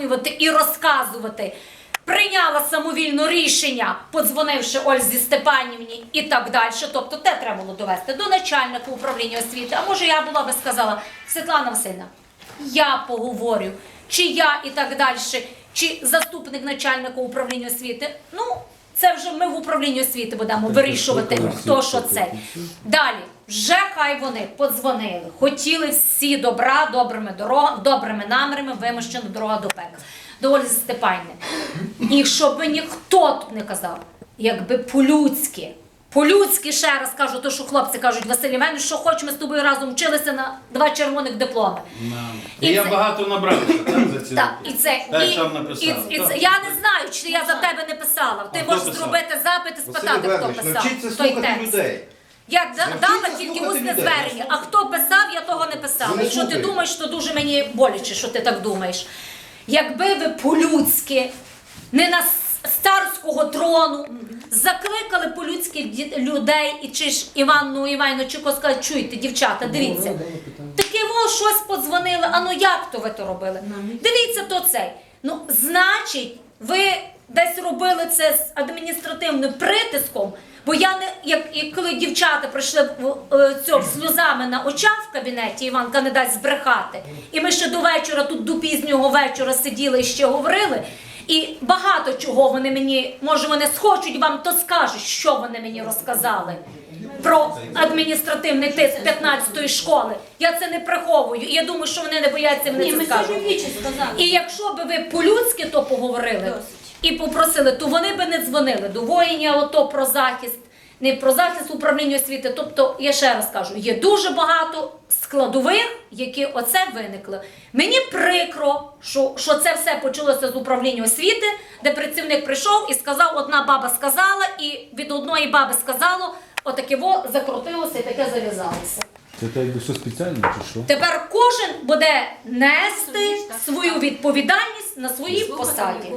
пояснювати і розказувати. Прийняла самовільно рішення, подзвонивши Ользі Степанівні і так далі. Тобто, те треба було довести до начальника управління освіти. А може, я була би сказала, Світлана Васильівна, я поговорю, чи я і так далі, чи заступник начальника управління освіти. Ну, це вже ми в управлінні освіти будемо вирішувати, хто що це. Далі, вже хай вони подзвонили, хотіли всі добра, добрими дорогами, добрими намірами, вимощена дорога до пекла. До Ольги Степанівни. І щоб ніхто тут не казав, якби по-людськи. По-людськи ще раз кажу, то що хлопці кажуть, Василь Іванович, що хоч ми з тобою разом вчилися на два червоних дипломи. І, І я це- багато набрався за ці Так, роки. і це Так, і, сам написав. і, і Так. я не знаю, чи я за тебе не писала. Ти А хто можеш писав? зробити запит і спитати, хто Іванович, писав. навчіться той слухати текст. людей. Я да- дала тільки усне звернення. А хто писав, я того не писала. Ви не Якщо ти слухаєте. думаєш, то дуже мені боляче, що ти так думаєш. Якби ви по-людськи, не на с- царського трону, закликали по-людськи ді- людей, і чи ж Іванну Івановну Чуко сказали, чуйте, дівчата, дивіться. Таке во щось подзвонили, а ну як то ви то робили? Дивіться, то цей. Ну, значить, ви десь робили це з адміністративним притиском, бо я не як і коли дівчата прийшли в е, цьому сльозами на очах в кабінеті, Іванка не дасть збрехати. І ми ще до вечора, тут до пізнього вечора сиділи і ще говорили. І багато чого вони мені, може, вони схочуть вам, то скажуть, що вони мені розказали про адміністративний тиск 15-ї школи. Я це не приховую. І я думаю, що вони не бояться мене це скажуть. І якщо би ви по-людськи то поговорили. І попросили, то вони би не дзвонили до воїння ото про захист, не про захист управління освіти. Тобто, я ще раз кажу, є дуже багато складових, які оце виникли. Мені прикро, що, що це все почалося з управління освіти, де працівник прийшов і сказав, одна баба сказала, і від одної баби сказало, отаке во закрутилося і таке зав'язалося. Це так якби що спеціально чи що? Тепер кожен буде нести свою відповідальність на своїй посаді.